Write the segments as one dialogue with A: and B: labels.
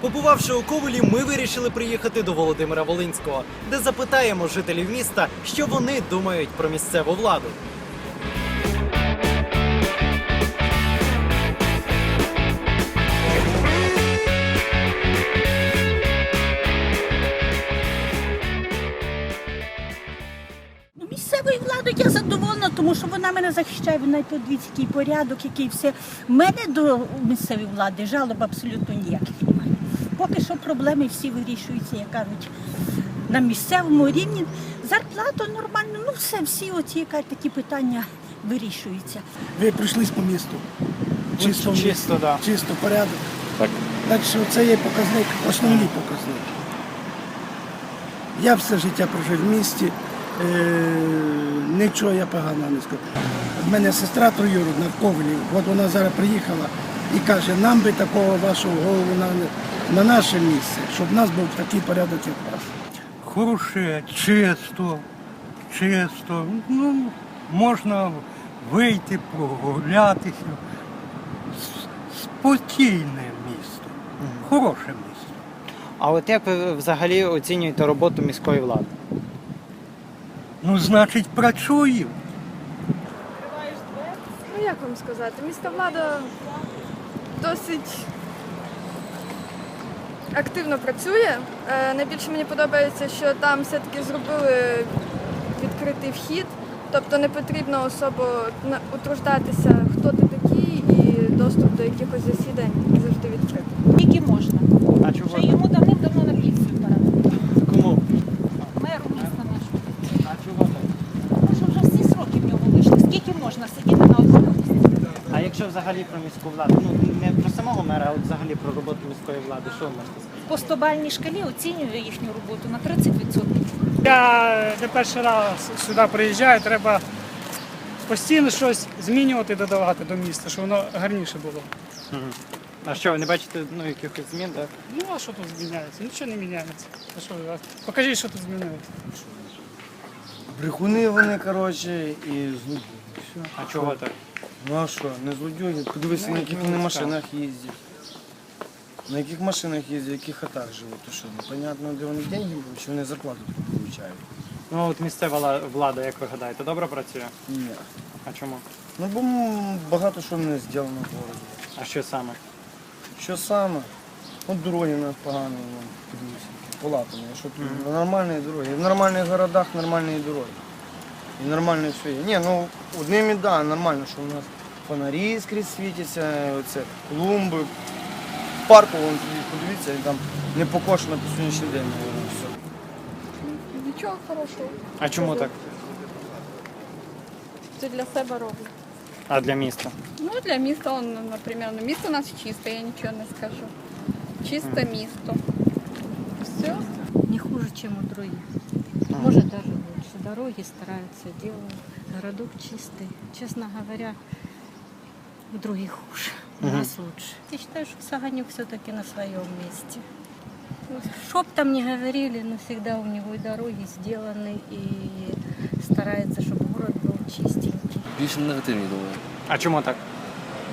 A: Побувавши у Ковелі, ми вирішили приїхати до Володимира Волинського, де запитаємо жителів міста, що вони думають про місцеву владу.
B: Вона мене захищає, вона подивіться, який порядок, який все. У мене до місцевої влади жалоб абсолютно ніяких немає. Поки що проблеми всі вирішуються, як кажуть, на місцевому рівні. Зарплата нормально, ну все, всі оці як кажуть, такі питання вирішуються.
C: Ви прийшлись по місту. Чисто,
A: Ну, чисто, да.
C: чисто порядок.
D: Так.
C: Так що це є показник, основний показник. Я все життя прожив в місті, нічого я поганого не скажу. В мене сестра троюродна в Ковелі, от вона зараз приїхала і каже, нам би такого вашого голову на, на наше місце, щоб в нас був такий порядок, як у вас.
E: хороше, чисто, чисто. Ну, можна вийти, прогулятися. Спокійне місто, хороше місто.
A: А от як ви взагалі оцінюєте роботу міської влади?
E: Ну, значить, працюємо.
F: Ну як вам сказати, міська влада досить активно працює. Е, Найбільше мені подобається, що там все-таки зробили відкритий вхід, тобто не потрібно особо на- утруждатися, хто ти такий, і доступ до якихось засідань завжди відкритий.
G: Тільки можна.
A: А чого?
G: Вже йому давним-давно на пенсію пора.
A: Кому?
G: Меру міста нашого.
A: А чого так?
G: Тому що вже всі сроки в нього вийшли. Скільки можна сидіти на одному місці?
A: А якщо взагалі про міську владу, ну не про самого мера, а от взагалі про роботу міської влади, що ви можете сказати?
G: По 100-бальній шкалі оцінюю їхню роботу на 30%.
H: Я не перший раз сюди приїжджаю, треба постійно щось змінювати, додавати до міста, щоб воно гарніше було.
A: А що, ви не бачите ну, якихось змін, так?
H: Ну а що тут зміняється? Нічого не міняється. А що, ви- покажіть, що тут змінилося.
I: Брехуни вони, коротше, і. Все.
A: А чого так?
I: Ну а що, не злодюги? Подивися, на яких вони машинах їздять. На яких машинах їздять, в яких хатах живуть, то що, непонятно, де вони деньги беруть, чи вони зарплату получають.
A: Ну от місцева ла- влада, як ви гадаєте, добре працює?
I: Ні.
A: А чому?
I: Ну бо м, багато що не зроблено в городі.
A: А що саме?
I: Що саме? От дороги у нас погані, вон, подивися, полатані. А Що тут? Нормальні дороги. В нормальних городах нормальні дороги. І нормально все є. Ні, ну одним і да, нормально, що у нас фонарі скрізь світяться, оце, клумби. В парку вон, подивіться, і там не покошено по сьогоднішній день. воно все.
F: Нічого хорошого.
A: А чому так?
F: Це для себе роблю.
A: А для міста?
F: Ну, для міста, он, наприклад, ну, місто у нас чисте, я нічого не скажу. Чисте місто. Все.
J: не хуже, чем у других. Может даже лучше. Дороги стараются, делают. Городок чистый. Честно говоря, у других хуже. У
A: Мгм.
J: нас лучше. Я считаю, что Саганюк все-таки на своем месте. Что б там ни говорили, но всегда у него и дороги сделаны, и старается, чтобы город был чистенький.
D: Більше негативні думаю.
A: А чому так?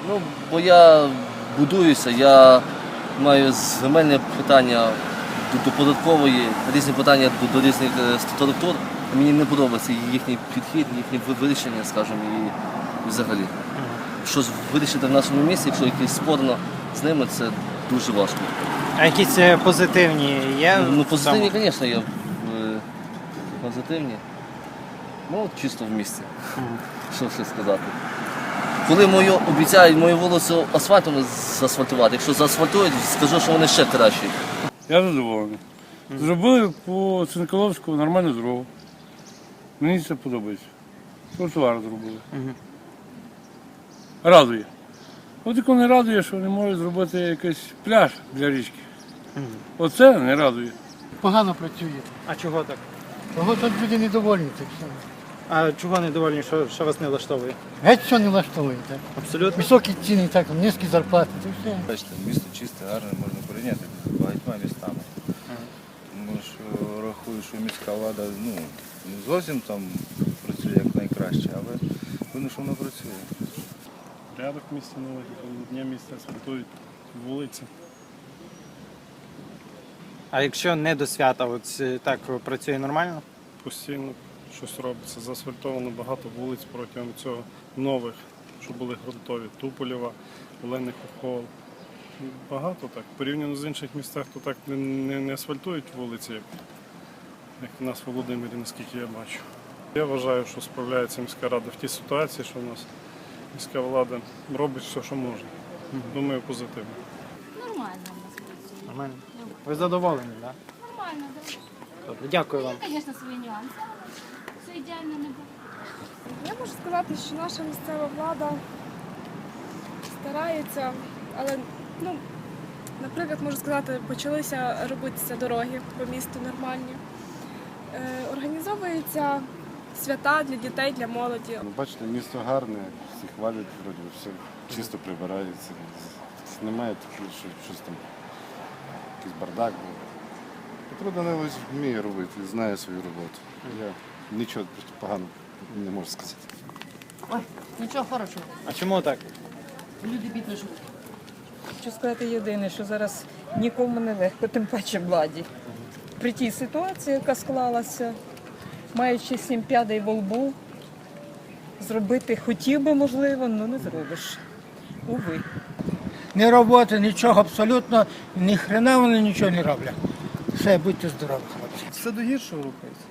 D: Ну, бо я будуюся, я маю земельне питання до, податкової, різні питання до, до різних е, структур. Мені не подобається їхній підхід, їхнє вирішення, скажімо, і, взагалі. Щось вирішити в нашому місті, якщо якесь спорно з ними, це дуже важко.
A: А якісь е, позитивні є?
D: Ну, позитивні,
A: цьому?
D: звісно, є. е, Позитивні. Ну, чисто в місті. Що ще сказати. Коли мою обіцяють мою вулицю асфальтом заасфальтувати, якщо заасфальтують, скажу, що вони ще кращі.
H: Я задоволений. Зробили по Цинколовську нормальну дорогу. Мені це подобається. Тротуар зробили. Радує. От тільки не радує, що не можуть зробити якийсь пляж для річки. Оце не радує.
C: Погано працює.
A: А чого так?
C: Того тут люди недовольні. Так що.
A: А чого недовольні, що, що вас не влаштовує?
C: Геть все не влаштовує. Так.
A: Абсолютно.
C: Високі ціни, так, низькі зарплати. Так все.
K: Бачите, місто чисте, гарне, можна порівняти з багатьма містами. Тому що рахую, що міська влада ну, не зовсім там працює як найкраще, але видно, що вона працює.
L: порядок місті наводять, дня місця асфальтують вулиці.
A: А якщо не до свята, от е, так працює нормально?
L: Постійно щось робиться. Заасфальтовано багато вулиць протягом цього нових, що були ґрунтові. Туполєва, Олених Охол. Багато так. Порівняно з інших містах, то так не, не, не асфальтують вулиці, як, як у нас в Володимирі, наскільки я бачу. Я вважаю, що справляється міська рада в тій ситуації, що у нас міська влада робить все, що може. Думаю, позитивно.
H: Нормально у нас.
A: Ви задоволені, так?
H: Нормально, да.
A: Добре, дякую вам.
H: Є, звісно, свої нюанси. Все ідеально не буде.
M: Я можу сказати, що наша місцева влада старається, але ну, наприклад, можу сказати, почалися робитися дороги по місту нормальні. Е, організовуються свята для дітей, для молоді.
K: Ну, бачите, місто гарне, всі хвалять, вроді все чисто прибирається. Немає такого, що щось там, якийсь бардак був. Петро Данилович вміє робити, знає свою роботу. Я нічого поганого не можу сказати.
N: Нічого хорошого.
A: А чому так?
N: Люди бідно живуть.
O: Хочу сказати єдине, що зараз нікому не легко, тим паче владі. При тій ситуації, яка склалася, маючи сім п'ядей во лбу, зробити хотів би, можливо, але не зробиш. Уви.
E: Ні роботи, нічого абсолютно, ні хрена вони нічого не роблять. Все, будьте здорові, хлопці.
P: Все до гіршого рухається.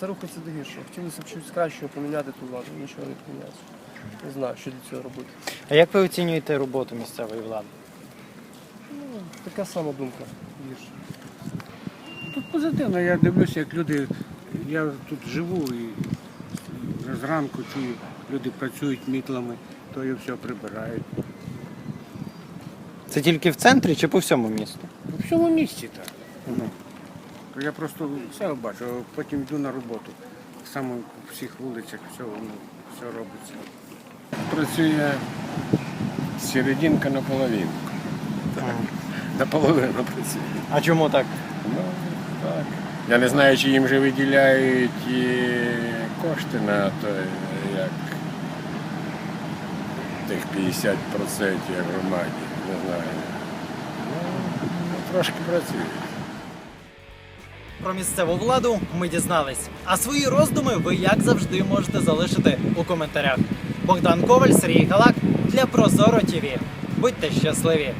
P: Це рухається до гіршого. Хотілося б щось кращого поміняти ту владу, нічого не поміняється. Не знаю, що для цього робити.
A: А як ви оцінюєте роботу місцевої влади?
P: Ну, така сама думка гірша.
E: Тут позитивно, я дивлюся, як люди. Я тут живу і зранку чую, люди працюють мітлами, то і все прибирають.
A: Це тільки в центрі чи по всьому місту?
E: У всьому місті так. Я просто все бачу, а потім йду на роботу. Саме по всіх вулицях все, все робиться. Працює серединка на половинку. Наполовину працює.
A: А чому так?
E: Ну, так. Я не знаю, чи їм вже виділяють і кошти на то, як тих 50% громаді. Не знаю. Ну, трошки працюють.
A: Про місцеву владу ми дізнались. А свої роздуми ви, як завжди, можете залишити у коментарях. Богдан Коваль, Сергій Галак для Прозоро ТВ. Будьте щасливі!